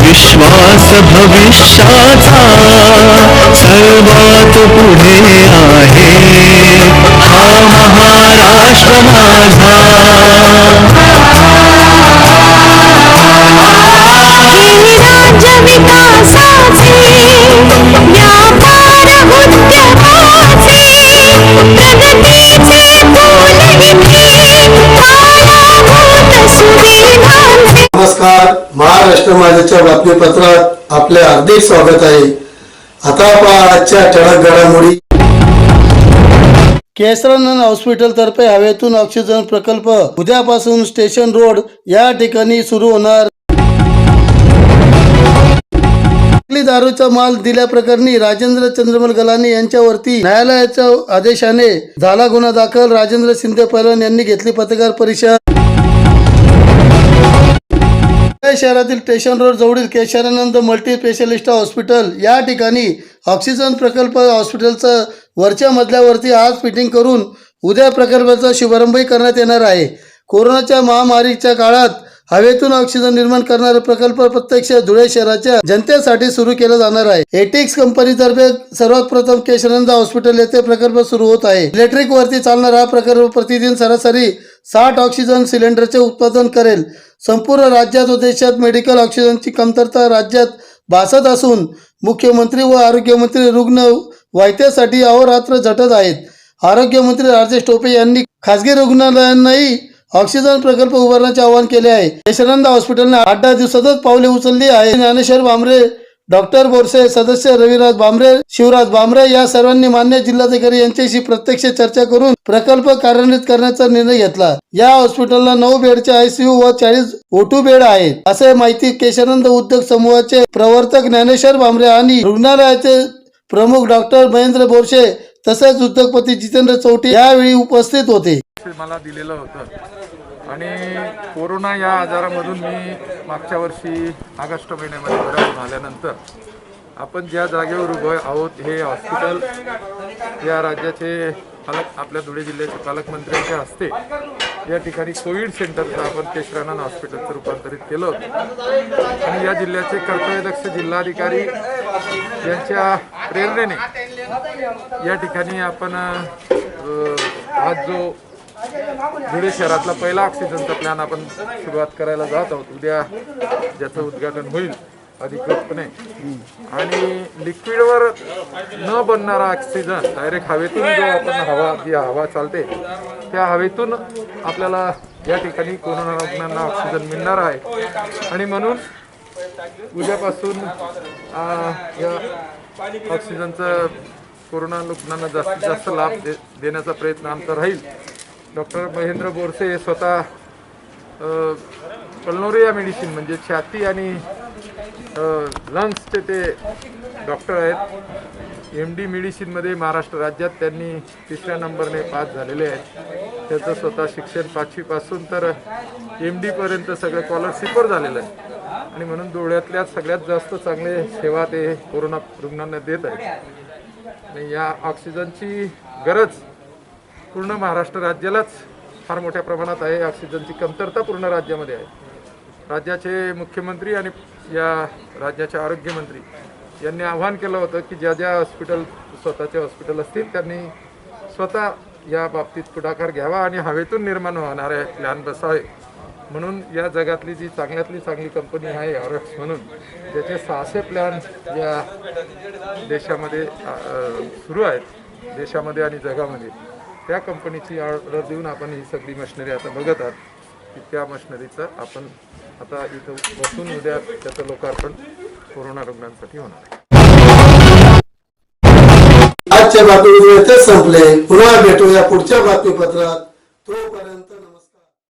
विश्वास भविष्याचा सर्वात पुढे आहे. हा महाराष्ट्र नमस्कार. महाराष्ट्र माझ्याच्या बातमीपत्रात आपले हार्दिक स्वागत आहे. आता पहा आजच्या ठळक घडामोडी. केसरानंद हॉस्पिटल तर्फे हवेतून ऑक्सिजन प्रकल्प. उद्यापासून स्टेशन रोड या ठिकाणी सुरू होणार. दारूचा माल दिल्याप्रकरणी राजेंद्र चंद्रमल गलानी यांच्यावरती न्यायालयाच्या आदेशाने झाला गुन्हा दाखल. राजेंद्र शिंदे पहलवान यांनी घेतली पत्रकार परिषद. पुणे शहरातील स्टेशन रोड जवळील केशरानंद मल्टीस्पेशालिस्ट हॉस्पिटल या ठिकाणी ऑक्सिजन प्रकल्प हॉस्पिटलचं वरच्या मजल्यावरती आज फिटिंग करून उद्या प्रकल्पाचा शुभारंभही करण्यात येणार आहे. कोरोनाच्या महामारीच्या काळात हवेतून ऑक्सिजन निर्माण करणारा प्रकल्प प्रत्यक्ष धुळे शहराच्या जनतेसाठी सुरू केला जाणार आहे. एटिक्स कंपनीतर्फे सर्वात प्रथम केशरानंद हॉस्पिटल येथे प्रकल्प सुरू होत आहे. इलेक्ट्रिक वरती चालणारा हा प्रकल्प प्रतिदिन सरासरी साठ ऑक्सिजन सिलेंडरचे उत्पादन करेल. संपूर्ण राज्यात व देशात मेडिकल ऑक्सिजनची कमतरता राज्यात भासत असून मुख्यमंत्री व आरोग्यमंत्री रुग्ण वायत्यासाठी अहोरात्र झटत आहेत. आरोग्यमंत्री राजेश टोपे यांनी खासगी रुग्णालयांनाही ऑक्सिजन प्रकल्प उभारण्याचे आवाहन केले आहे. यशनंदा हॉस्पिटलने आठ दहा दिवसातच पावले उचलली आहे. ज्ञानेश्वर भामरे डॉक्टर बोरसे सदस्य रविराज भामरे शिवराज भामरे या सर्वांनी मान्य जिल्हाधिकारी यांच्याशी प्रत्यक्ष चर्चा करून प्रकल्प कार्यान्वित करण्याचा निर्णय घेतला. या हॉस्पिटलला नऊ बेडचे आयसीयू व चाळीस ओटू बेड आहेत. असे माहिती केशानंद उद्योग समूहाचे प्रवर्तक ज्ञानेश्वर भामरे आणि रुग्णालयाचे प्रमुख डॉक्टर महेंद्र बोरसे तसेच उद्योगपती जितेंद्र चौटे यावेळी उपस्थित होते. मला दिलेलं होतं. आणि कोरोना या आजारामधून मी मागच्या वर्षी ऑगस्ट महिन्यामध्ये बरा झाल्यानंतर आपण ज्या जागेवर उभं आहोत हे हॉस्पिटल या राज्याचे पालक आपल्या धुळे जिल्ह्याचे पालकमंत्र्यांच्या हस्ते या ठिकाणी कोविड सेंटरचं आपण केशरानंद हॉस्पिटलचं रूपांतरित केलं होतं. आणि या जिल्ह्याचे कर्तव्यदक्ष जिल्हाधिकारी यांच्या प्रेरणेने या ठिकाणी आपण आज जो धुळे शहरातला पहिला ऑक्सिजनचा प्लॅन आपण सुरुवात करायला जात आहोत. उद्या ज्याचं उद्घाटन होईल अधिकृतपणे. आणि लिक्विडवर न बनणारा ऑक्सिजन डायरेक्ट हवेतून जो आपण हवा जी हवा चालते त्या हवेतून आपल्याला या ठिकाणी कोरोना रुग्णांना ऑक्सिजन मिळणार आहे. आणि म्हणून उद्यापासून या ऑक्सिजनचं कोरोना रुग्णांना जास्तीत जास्त लाभ दे देण्याचा प्रयत्न आमचा राहील. डॉक्टर महेंद्र बोरसे हे स्वतः पल्नोरिया मेडिसिन म्हणजे छाती आणि लंग्सचे ते डॉक्टर आहेत. एम डी मेडिसिनमध्ये महाराष्ट्र राज्यात त्यांनी तिसऱ्या नंबरने पास झालेले आहेत. त्याचं स्वतः शिक्षण पाचवीपासून तर एम डीपर्यंत सगळं स्कॉलरशिपवर झालेलं आहे. आणि म्हणून डोळ्यातल्या सगळ्यात जास्त चांगले सेवा ते कोरोना रुग्णांना देत आहेत. आणि या ऑक्सिजनची गरज पूर्ण महाराष्ट्र राज्यालाच फार मोठ्या प्रमाणात आहे. ऑक्सिजनची कमतरता पूर्ण राज्यामध्ये आहे. राज्याचे मुख्यमंत्री आणि या राज्याचे आरोग्यमंत्री यांनी आवाहन केलं होतं की ज्या ज्या हॉस्पिटल स्वतःचे हॉस्पिटल असतील त्यांनी स्वतः या बाबतीत पुढाकार घ्यावा आणि हवेतून निर्माण होणारे प्लॅन बसावे. म्हणून या जगातली जी चांगल्यातली चांगली कंपनी आहे ऑरक्स म्हणून त्याचे सहाशे प्लॅन या देशामध्ये सुरू आहेत. देशामध्ये आणि जगामध्ये. त्या कंपनीची ऑर्डर देऊन आपण ही सगळी मशिनरी आता बघत आहात की त्या मशिनरीचं आपण आता इथं बसून उद्या त्याचं लोकार्पण कोरोना रुग्णांसाठी होणार आहे. आजच्या बातमीपत्र संपले. पुन्हा भेटूया पुढच्या बातमीपत्रात.